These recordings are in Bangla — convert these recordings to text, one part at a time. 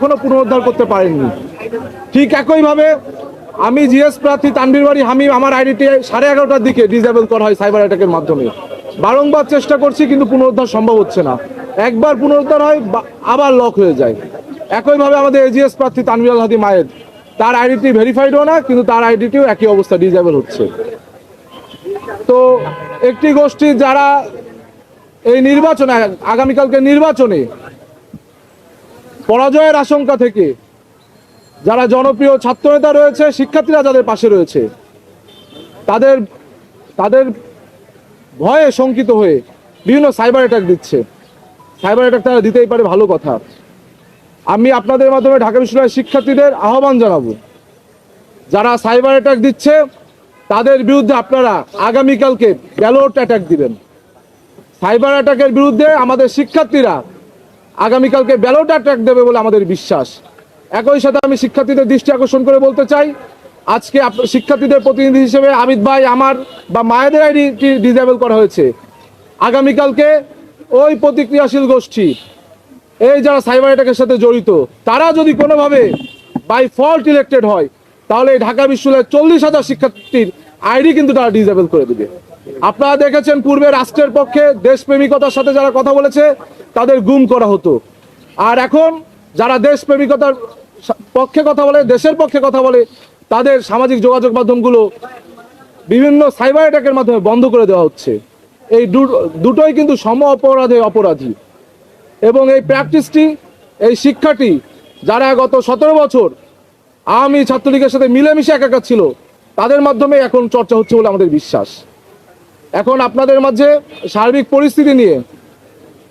এখনও পুনরুদ্ধার করতে পারেননি। ঠিক একইভাবে আমি জিএস প্রার্থী তানভীর বাড়ি হামিম, আমার আইডিটি সাড়ে এগারোটার দিকে ডিসেবল করা হয় সাইবার অ্যাটাকের মাধ্যমে। বারংবার চেষ্টা করছি, কিন্তু পুনরুদ্ধার সম্ভব হচ্ছে না। একবার পুনরুদ্ধার হয় আবার লক হয়ে যায়। একইভাবে আমাদের এজিএস প্রার্থী তানভীর আল হাদি মায়ের, তার আইডিটি ভেরিফাইডও না, কিন্তু তার আইডিটিও একই অবস্থা, ডিসেবল হচ্ছে। তো একটি গোষ্ঠী যারা এই নির্বাচনে, আগামীকালকে নির্বাচনে পরাজয়ের আশঙ্কা থেকে যারা জনপ্রিয় ছাত্রনেতা রয়েছে, শিক্ষার্থীরা যাদের পাশে রয়েছে, তাদের তাদের ভয়ে শঙ্কিত হয়ে বিভিন্ন সাইবার অ্যাটাক দিচ্ছে। সাইবার অ্যাটাক তারা দিতেই পারে ভালো কথা। আমি আপনাদের মাধ্যমে ঢাকা বিশ্ববিদ্যালয়ের শিক্ষার্থীদের আহ্বান জানাব, যারা সাইবার অ্যাটাক দিচ্ছে, তাদের বিরুদ্ধে আপনারা আগামীকালকে ব্যালট অ্যাটাক দিবেন। সাইবার অ্যাটাকের বিরুদ্ধে আমাদের শিক্ষার্থীরা আগামীকালকে ব্যালট অ্যাটাক দেবে বলে আমাদের বিশ্বাস। একই সাথে আমি শিক্ষার্থীদের দৃষ্টি আকর্ষণ করে বলতে চাই, আজকে শিক্ষার্থীদের প্রতিনিধি হিসেবে আমিত ভাই, আমার বা মায়েদের আইডি ডিজেবল করা হয়েছে। আগামীকালকে ওই প্রতিক্রিয়াশীল গোষ্ঠী, এই যারা সাইবার অ্যাটাকের সাথে জড়িত, তারা যদি কোনোভাবে বাই ফল্ট ইলেক্টেড হয়, তাহলে ঢাকা বিশ্ববিদ্যালয়ের চল্লিশ হাজার শিক্ষার্থীর আইডি কিন্তু তারা ডিজেবল করে দিবে। আপনারা দেখেছেন পূর্বে রাষ্ট্রের পক্ষে দেশপ্রেমিকতার সাথে যারা কথা বলেছে, তাদের গুম করা হতো। আর এখন যারা দেশপ্রেমিকতার পক্ষে কথা বলে, দেশের পক্ষে কথা বলে, তাদের সামাজিক যোগাযোগ মাধ্যমগুলো বিভিন্ন সাইবার অ্যাটাকের মাধ্যমে বন্ধ করে দেওয়া হচ্ছে। এই দুটোই কিন্তু সম অপরাধে অপরাধী। এবং এই প্র্যাকটিসটি, এই শিক্ষাটি, যারা গত সতেরো বছর আওয়ামী ছাত্রলীগের সাথে মিলেমিশে একাকার ছিল, তাদের মাধ্যমে এখন চর্চা হচ্ছে বলে আমাদের বিশ্বাস। এখন আপনাদের মাঝে সার্বিক পরিস্থিতি নিয়ে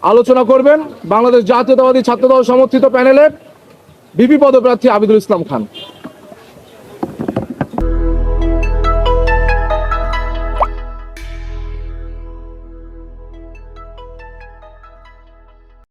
আলোচনা করবেন বাংলাদেশ জাতীয়তাবাদী ছাত্রদল সমর্থিত প্যানেলের বিপি পদপ্রার্থী আবিদুল ইসলাম খান।